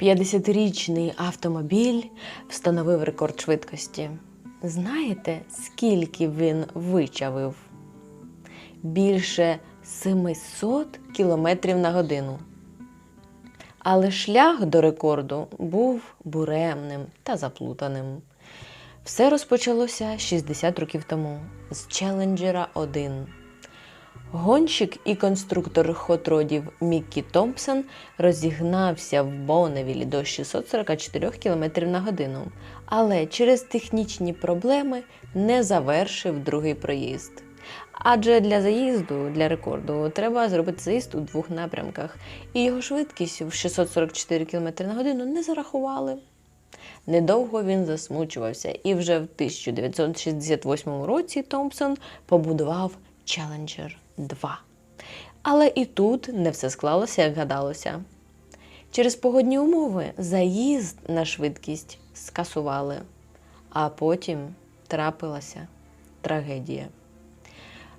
50-річний автомобіль встановив рекорд швидкості. Знаєте, скільки він вичавив? Більше 700 км на годину. Але шлях до рекорду був буремним та заплутаним. Все розпочалося 60 років тому з Челенджера 1. Гонщик і конструктор хотродів Міккі Томпсон розігнався в Бонневілі до 644 км на годину, але через технічні проблеми не завершив другий проїзд. Адже для заїзду, для рекорду, треба зробити заїзд у двох напрямках, і його швидкість в 644 км на годину не зарахували. Недовго він засмучувався, і вже в 1968 році Томпсон побудував Challenger 2. Але і тут не все склалося, як гадалося. Через погодні умови заїзд на швидкість скасували, а потім трапилася трагедія.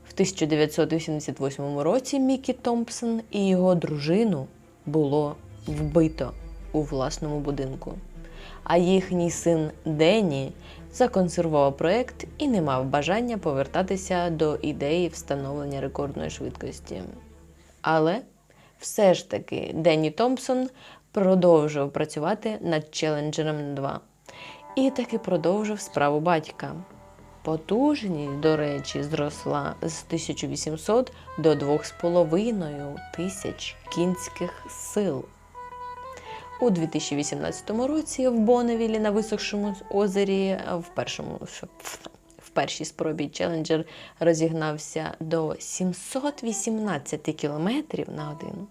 В 1988 році Мікі Томпсон і його дружину було вбито у власному будинку. А їхній син Денні законсервував проект і не мав бажання повертатися до ідеї встановлення рекордної швидкості. Але все ж таки Денні Томпсон продовжив працювати над Челенджером 2 і таки продовжив справу батька. Потужність, до речі, зросла з 1800 до 2,5 тисяч кінських сил. У 2018 році в Бонневілі на висохшому озері в першому в першій спробі Челенджер розігнався до 718 км на годину,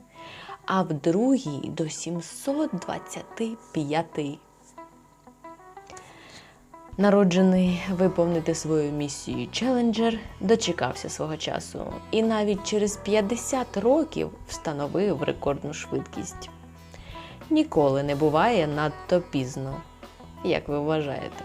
а в другій до 725 Народжений виповнити свою місію Челенджер дочекався свого часу і навіть через 50 років встановив рекордну швидкість. Ніколи не буває надто пізно, як ви вважаєте.